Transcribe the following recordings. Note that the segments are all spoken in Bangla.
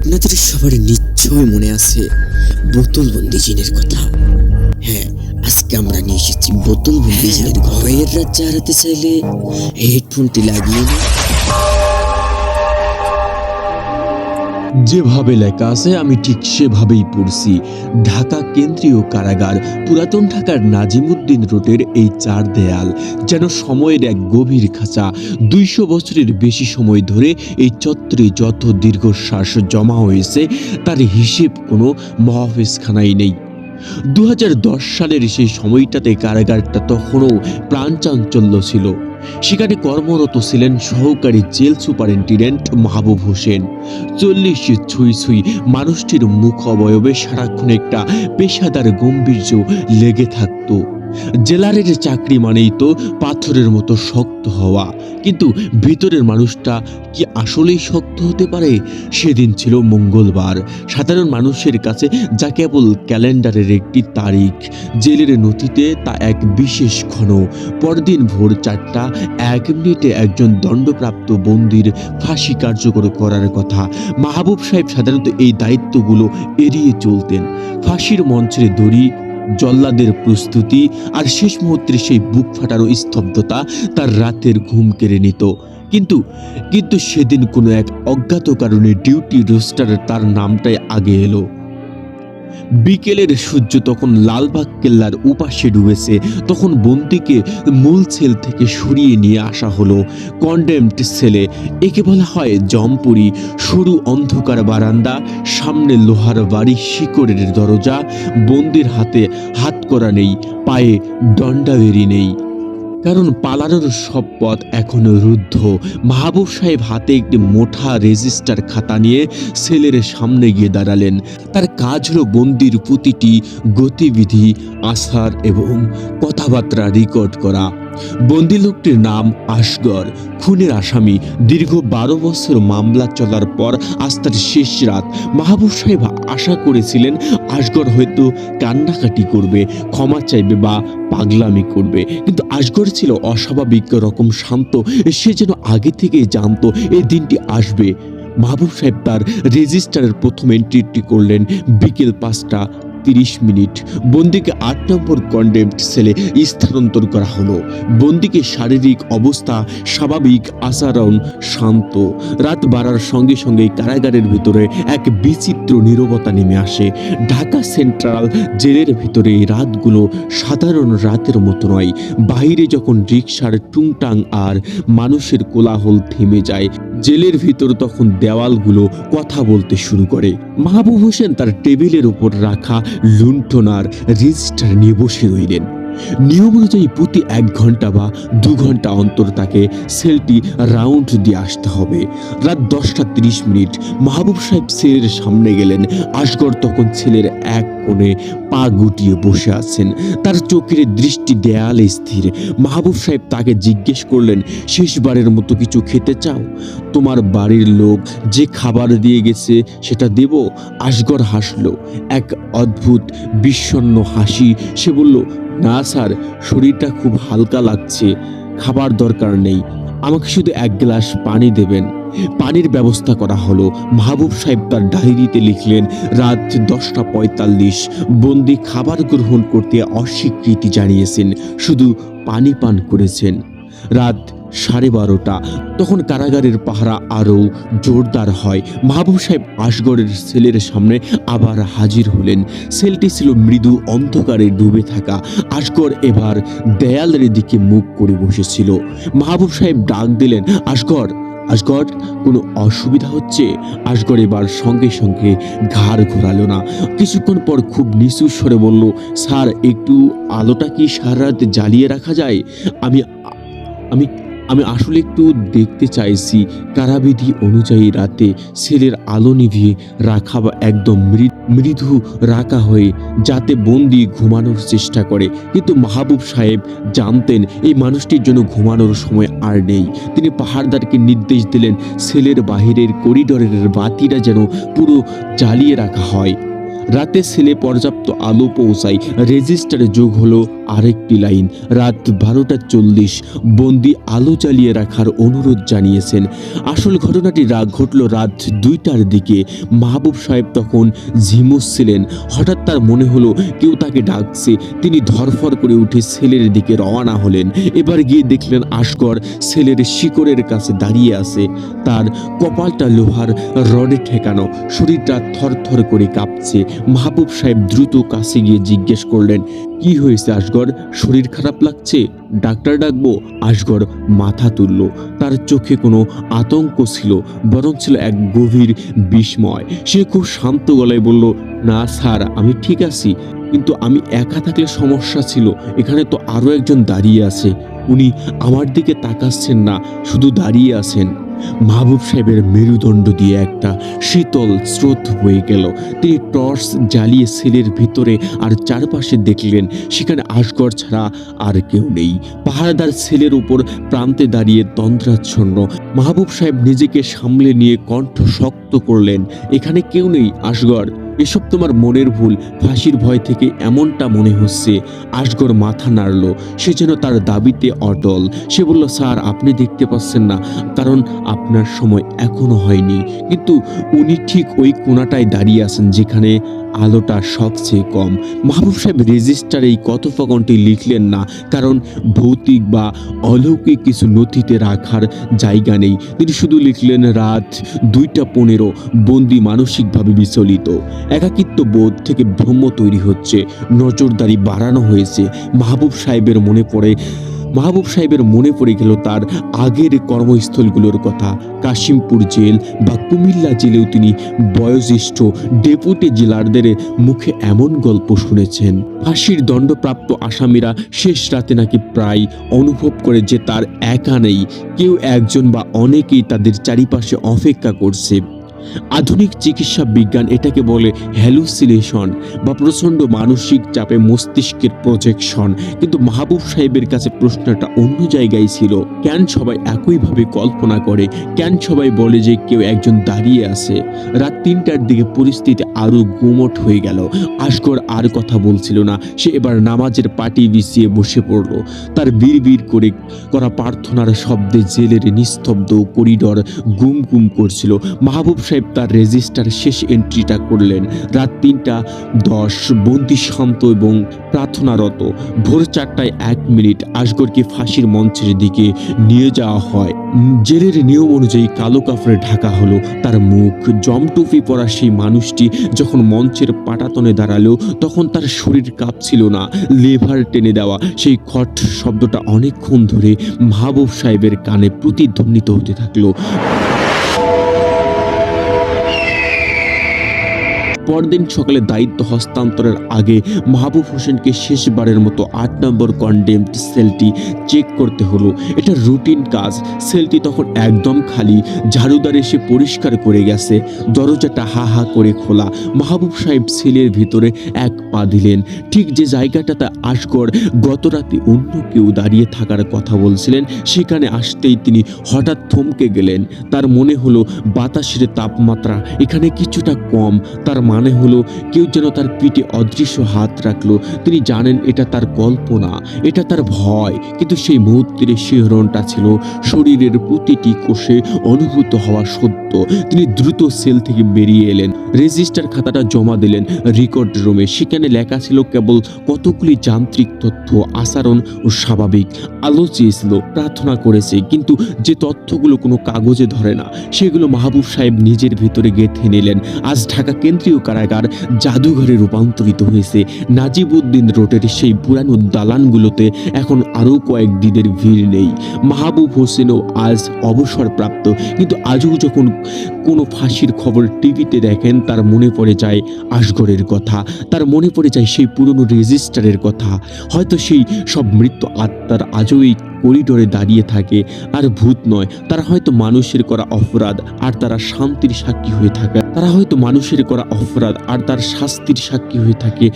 আপনাদের সবার নিশ্চয় মনে আছে বোতলবন্দি জিনের কথা হ্যাঁ আজকে আমরা নিয়ে এসেছি বোতলবন্দি জিনের ঘরের রাজ্যে হারাতে চাইলে হেডফোনটি লাগিয়ে নিন। যেভাবে লেখা আছে, আমি ঠিক সেভাবেই পড়ছি। ঢাকা কেন্দ্রীয় কারাগার, পুরাতন ঢাকার নাজিমুদ্দিন রোডের এই চার দেয়াল, যেন সময়ের এক গভীর খাঁচা। দুইশো বছরের বেশি সময় ধরে এই চত্বরে যত দীর্ঘশ্বাস জমা হয়েছে, তার হিসেব কোনো মহাফেজখানাই নেই। দু হাজার দশ সালের সেই সময়টাতে কারাগারটা তখনও প্রাণ চাঞ্চল্য ছিল। সেখানে কর্মরত ছিলেন সহকারী জেল সুপারিনটেন্ডেন্ট মাহবুব হোসেন। চল্লিশ ছুঁই ছুঁই মানুষটির মুখ অবয়বে সারাক্ষণ একটা পেশাদার গম্ভীর্য লেগে থাকতো। জেলারের চাকরি মানেই তো পাথরের মতো শক্ত হওয়া। কিন্তু ভিতরের মানুষটা কি আসলেই শক্ত হতে পারে? সেদিন ছিল মঙ্গলবার। সাধারণ মানুষের কাছে যা কেবল ক্যালেন্ডারের একটি তারিখ, জেলের নথিতে তা এক বিশেষ ক্ষণ। পরদিন ভোর চারটা, এক মিনিটে একজন দণ্ডপ্রাপ্ত বন্দির ফাঁসি কার্যকর করার কথা। মাহবুব সাহেব সাধারণত এই দায়িত্বগুলো এড়িয়ে চলতেন। ফাঁসির মঞ্চের দড়ি জল্লাদের প্রস্তুতি আর শেষ মুহূর্তে সেই বুক ফাটারও স্তব্ধতা তার রাতের ঘুম কেড়ে নিত। কিন্তু কিন্তু সেদিন কোনো এক অজ্ঞাত কারণে ডিউটি রোস্টারে তার নামটাই আগে এলো। বিকেলের সূর্য তখন লালবাগ কেল্লার উপাসে ডুবেছে, তখন বন্দিকে মূল সেল থেকে সরিয়ে নিয়ে আসা হলো কন্ডেমড সেলে একে বলা হয় জমপুরি। সরু অন্ধকার বারান্দা, সামনে লোহার বাড়ি, শিকড়ের দরজা, বন্দির হাতে হাত করা নেই, পায়ে দণ্ডাবেরি নেই। কারণ পালানোর সব পথ এখন রুদ্ধ। মাহবুব সাহেব হাতে একটি মোটা রেজিস্টার খাতা নিয়ে সেলের সামনে গিয়ে দাঁড়ালেন। তার কাজ হলো বন্দির প্রতিটি গতিবিধি, আসার এবং কথাবার্তা রেকর্ড করা। বন্দি লোকটির নাম আসগর খুনের আসামি দীর্ঘ বারো বছর মামলা চলার পর আজ তার শেষ রাত। মাহবুব সাহেব আশা করেছিলেন আসগর হয়তো কান্নাকাটি করবে, ক্ষমা চাইবে বা পাগলামি করবে। কিন্তু আসগর ছিল অস্বাভাবিক, রকম শান্ত। সে যেন আগে থেকেই জানতো এই দিনটি আসবে। মাহবুব সাহেব তার রেজিস্টারের প্রথম এন্ট্রিটি করলেন বিকেল পাঁচটা তিরিশ মিনিট। বন্দিকে আট নম্বর কন্ডেমড সেলে স্থানান্তর করা হলো। বন্দিকে শারীরিক অবস্থা, স্বাভাবিক আচরণ শান্ত। রাত বাড়ার সঙ্গে সঙ্গে কারাগারের ভিতরে এক বিচিত্র নীরবতা নেমে আসে। ঢাকা সেন্ট্রাল জেলের ভিতরে রাতগুলো সাধারণ রাতের মতো নয়। বাইরে যখন রিক্সার টুংটাং আর মানুষের কোলাহল থেমে যায়, জেলের ভিতর তখন দেওয়ালগুলো কথা বলতে শুরু করে। মাহবুব হোসেন তার টেবিলের উপর রাখা লুণ্ঠনার রেজিস্টার নিয়ে বসে রইলেন। নিয়ম অনুযায়ী প্রতি এক ঘণ্টা বা দু ঘণ্টা অন্তর তাকে সেলটি রাউন্ড দিয়ে আসতে হবে। রাত দশটা তিরিশ মিনিট। মাহবুব সাহেব সেলের সামনে গেলেন। আসগর তখন ছেলের এক কোণে পা গুটিয়ে বসে আছেন। তার চোখের দৃষ্টি দেয়ালে স্থির। মাহবুব সাহেব তাকে জিজ্ঞেস করলেন, শেষবারের মতো কিছু খেতে চাও? তোমার বাড়ির লোক যে খাবার দিয়ে গেছে সেটা দেব? আসগর হাসলো। এক অদ্ভুত, বিষণ্ণ হাসি সে বলল না, স্যার, শরীরটা খুব হালকা লাগছে, খাবার দরকার নেই। আমাকে শুধু এক গ্লাস পানি দেবেন। পানির ব্যবস্থা করা হলো। মাহবুব সাহেব তার ডায়েরিতে লিখলেন, রাত দশটা পঁয়তাল্লিশ। বন্দি খাবার গ্রহণ করতে অস্বীকৃতি জানিয়েছেন। শুধু পানি পান করেছেন। রাত সাড়ে বারোটা। তখন কারাগারের পাহারা আরও জোরদার হয়। মাহবুব সাহেব আসগড়ের সেলের সামনে আবার হাজির হলেন। সেলটি ছিল মৃদু অন্ধকারে ডুবে থাকা। আসগড় এবার দেয়ালের দিকে মুখ করে বসেছিল। মাহবুব সাহেব ডাক দিলেন আসগড় আসগড় কোনো অসুবিধা হচ্ছে? আসগড় এবার সঙ্গে সঙ্গে ঘাড় ঘোরালো না। কিছুক্ষণ পর খুব নিচু স্বরে বলল, স্যার, একটু আলোটা কি সারা রাত জ্বালিয়ে রাখা যায়? আমি আমি আমি আসলে একটু দেখতে চাইছি, কারাবিধি অনুযায়ী রাতে সেলের আলো নিভিয়ে রাখা বা একদম মৃদু রাখা হয়ে যাতে বন্দি ঘুমানোর চেষ্টা করে। কিন্তু মাহবুব সাহেব জানতেন এই মানুষটির জন্য ঘুমানোর সময় আর নেই। তিনি পাহাড়দারকে নির্দেশ দিলেন সেলের বাহিরের করিডোরের বাতিটা যেন পুরো জ্বালিয়ে রাখা হয়। রাতে সেলে পর্যাপ্ত আলো পৌঁছায়, রেজিস্টারে যোগ হলো আরেকটি লাইন, রাত বারোটা চল্লিশ, বন্দি আলো জ্বালিয়ে রাখার অনুরোধ জানিয়েছেন। আসল ঘটনাটি রাগ ঘটল রাত দুইটার দিকে। মাহবুব সাহেব তখন ঝিমুচ্ছিলেন হঠাৎ তার মনে হলো কেউ তাকে ডাকছে। তিনি ধরফর করে উঠে সেলের দিকে রওনা হলেন। এবার গিয়ে দেখলেন আসকর সেলের শিকড়ের কাছে দাঁড়িয়ে আছে। তার কপালটা লোহার রডে ঠেকানো, শরীরটা থরথর করে কাঁপছে। মাহবুব সাহেব দ্রুত কাছে গিয়ে জিজ্ঞেস করলেন কি হয়েছে আসগর শরীর খারাপ লাগছে? ডাক্তার ডাকবো। আসগর মাথা তুলল। তার চোখে কোনো আতঙ্ক ছিল, বরং ছিল এক গভীর বিস্ময়। সে খুব শান্ত গলায় বলল, না স্যার, আমি ঠিক আছি। কিন্তু আমি একা থাকলে সমস্যা ছিল। এখানে তো আরও একজন দাঁড়িয়ে আছে। উনি আমার দিকে তাকাচ্ছেন না, শুধু দাঁড়িয়ে আছেন। মাহবুব সাহেবের মেরুদণ্ড দিয়ে একটা শীতল স্রোত হয়ে গেল। তিনি টর্চ জ্বালিয়ে সেলের ভিতরে আর চারপাশে দেখলেন, সেখানে আসগর ছাড়া আর কেউ নেই। পাহারাদার সেলের উপর প্রান্তে দাঁড়িয়ে তন্ত্রাচ্ছন্ন মাহবুব সাহেব নিজেকে সামলে নিয়ে কণ্ঠ শক্ত করলেন, এখানে কেউ নেই আসগর এসব তোমার মনের ভুল, ফাঁসির ভয় থেকে এমনটা মনে হচ্ছে। আসগর মাথা নাড়ল, সে যেন তার দাবিতে অটল। সে বলল, স্যার, আপনি দেখতে পাচ্ছেন না, কারণ আপনার সময় এখনও হয়নি। কিন্তু উনি ঠিক ওই কোনাটায় দাঁড়িয়ে আছেন যেখানে আলোটা সবচেয়ে কম। মাহবুব সাহেব রেজিস্টারে এই কথোপকনটি লিখলেন না, কারণ ভৌতিক বা অলৌকিক কিছু নথিতে রাখার জায়গা নেই। তিনি শুধু লিখলেন, রাত দুইটা পনেরো, বন্দি মানসিকভাবে বিচলিত। একাকিত্ব বোধ থেকে ভ্রম তৈরি হচ্ছে। নজরদারি বাড়ানো হয়েছে। মাহবুব সাহেবের মনে পড়ে মাহবুব সাহেবের মনে পড়ে গেল তার আগের কর্মস্থলগুলোর কথা। কাশিমপুর জেল বা কুমিল্লা জেলেও তিনি বয়োজ্যেষ্ঠ ডেপুটি জেলারদের মুখে এমন গল্প শুনেছেন। ফাঁসির দণ্ডপ্রাপ্ত আসামিরা শেষ রাতে নাকি প্রায় অনুভব করে যে তার একা নেই। কেউ একজন বা অনেকেই তাদের চারিপাশে অপেক্ষা করছে। আধুনিক চিকিৎসা বিজ্ঞান এটাকে বলে হ্যালুসিনেশন বা প্রচণ্ড মানসিক চাপে মস্তিষ্কের প্রজেকশন কিন্তু মাহবুব সাহেবের কাছে প্রশ্নটা অন্য জায়গায় ছিল। কেন সবাই একইভাবে কল্পনা করে? কেন সবাই বলে যে কেউ একজন দাঁড়িয়ে আছে? রাত তিনটার দিকে পরিস্থিতি আরও গুমট হয়ে গেল। আসকর আর কথা বলছিল না। সে এবার নামাজের পাটি বিছিয়ে বসে পড়ল। তার বিড় করে করা প্রার্থনার শব্দে জেলের নিস্তব্ধ করিডর গুম গুম করছিল। মাহবুব সাহেব তার রেজিস্টার শেষ এন্ট্রিটা করলেন। রাত তিনটা দশ বন্দি শান্ত এবং প্রার্থনারত। ভোর চারটায় এক মিনিট আসগরকে ফাঁসির মঞ্চের দিকে নিয়ে যাওয়া হয়। জেলের নিয়ম অনুযায়ী কালো কাপড়ে ঢাকা হলো। তার মুখ, জমটুপি পরা সেই মানুষটি যখন মঞ্চের পাটাতনে দাঁড়াল, তখন তার শরীর কাঁপছিল না, লেভার টেনে দেওয়া। সেই খট শব্দটা অনেকক্ষণ ধরে মাহবুব সাহেবের কানে প্রতিধ্বনিত হতে থাকল। পরদিন সকালে দায়িত্ব হস্তান্তরের আগে মাহবুব হোসেনকে শেষবারের মতো আট নম্বর কন্ডেমড সেলটি চেক করতে হলো। এটা রুটিন কাজ। সেলটি তখন একদম খালি। ঝাড়ুদার এসে পরিষ্কার করে গেছে। দরজাটা হা হা করে খোলা। মাহবুব সাহেব সেলের ভিতরে এক পা দিলেন। ঠিক যে জায়গাটাতে আসগর গত রাতে অন্য কেউ দাঁড়িয়ে থাকার কথা বলছিলেন, সেখানে আসতেই তিনি হঠাৎ থমকে গেলেন। তার মনে হলো বাতাসের তাপমাত্রা এখানে কিছুটা কম। তার মানে হলো কেউ যেন তার পিঠে অদৃশ্য হাত রাখল। তিনি জানেন এটা তার কল্পনা, এটা তার ভয়। কিন্তু সেই মুহূর্তের শিহরণটা ছিল শরীরের প্রতিটি কোষে অনুভূত হওয়া সত্য। তিনি দ্রুত সেল থেকে বেরিয়ে এলেন, রেজিস্টার খাতাটা জমা দিলেন, রেকর্ড রুমে। সেখানে লেখা ছিল কেবল কতগুলি যান্ত্রিক তথ্য, আচরণ ও স্বাভাবিক। আলো চেয়েছিল, প্রার্থনা করেছে, কিন্তু যে তথ্যগুলো কোনো কাগজে ধরে না, সেগুলো মাহবুব সাহেব নিজের ভিতরে গেঁথে নিলেন। আজ ঢাকা কেন্দ্রীয় কারাগার জাদুঘরে রূপান্তরিত হয়েছে। নাজিবউদ্দিন রোডের সেই পুরানো দালানগুলোতে এখন আরও কয়েক দিনের ভিড় নেই। মাহবুব হোসেনও আজ অবসরপ্রাপ্ত। কিন্তু আজও যখন কোনো ফাঁসির খবর টিভিতে দেখেন, তার মনে পড়ে যায় আসগরের কথা। তার মনে পড়ে যায় সেই পুরনো রেজিস্টারের কথা। হয়তো সেই সব মৃত্যু আত্মার আজও এই করিডোরে দাঁড়িয়ে থাকে। আর ভূত নয়, তারা হয়তো মানুষের করা অপরাধ, আর তারা শান্তির সাক্ষী হয়ে থাকে। তারা হয়তো মানুষের করা অপরাধ, আর তার শাস্তির সাক্ষী হয়ে থাকে।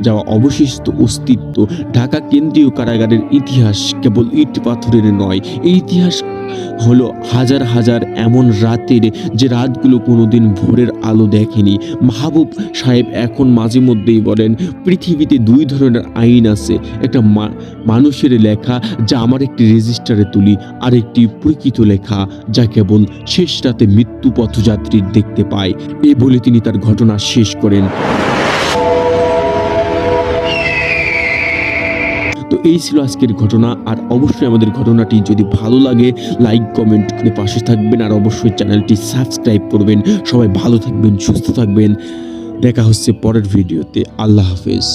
যাওয়া অবশিষ্ট অস্তিত্ব, ঢাকা কেন্দ্রীয় কারাগারের ইতিহাস কেবল ইট পাথরের নয়, এই ইতিহাস হলো হাজার হাজার এমন রাতের যে রাতগুলো কোনোদিন ভোরের আলো দেখেনি। মাহবুব সাহেব এখন মাঝে মধ্যেই বলেন, পৃথিবীতে দুই ধরনের আইন আছে, একটা মানুষের লেখা, যা আমার একটি রেজিস্টারে তুলি, আর একটি প্রকৃত লেখা, যা কেবল শেষ রাতে মৃত্যু পথযাত্রীর দেখতে পায়। এ বলে তিনি তার ঘটনা শেষ করেন। এই ছিল আজকের ঘটনা, আর অবশ্যই আমাদের ঘটনাটি যদি ভালো লাগে লাইক কমেন্ট করে পাশে থাকবেন, আর অবশ্যই চ্যানেলটি সাবস্ক্রাইব করবেন। সবাই ভালো থাকবেন, সুস্থ থাকবেন। দেখা হচ্ছে পরের ভিডিওতে। আল্লাহ হাফেজ।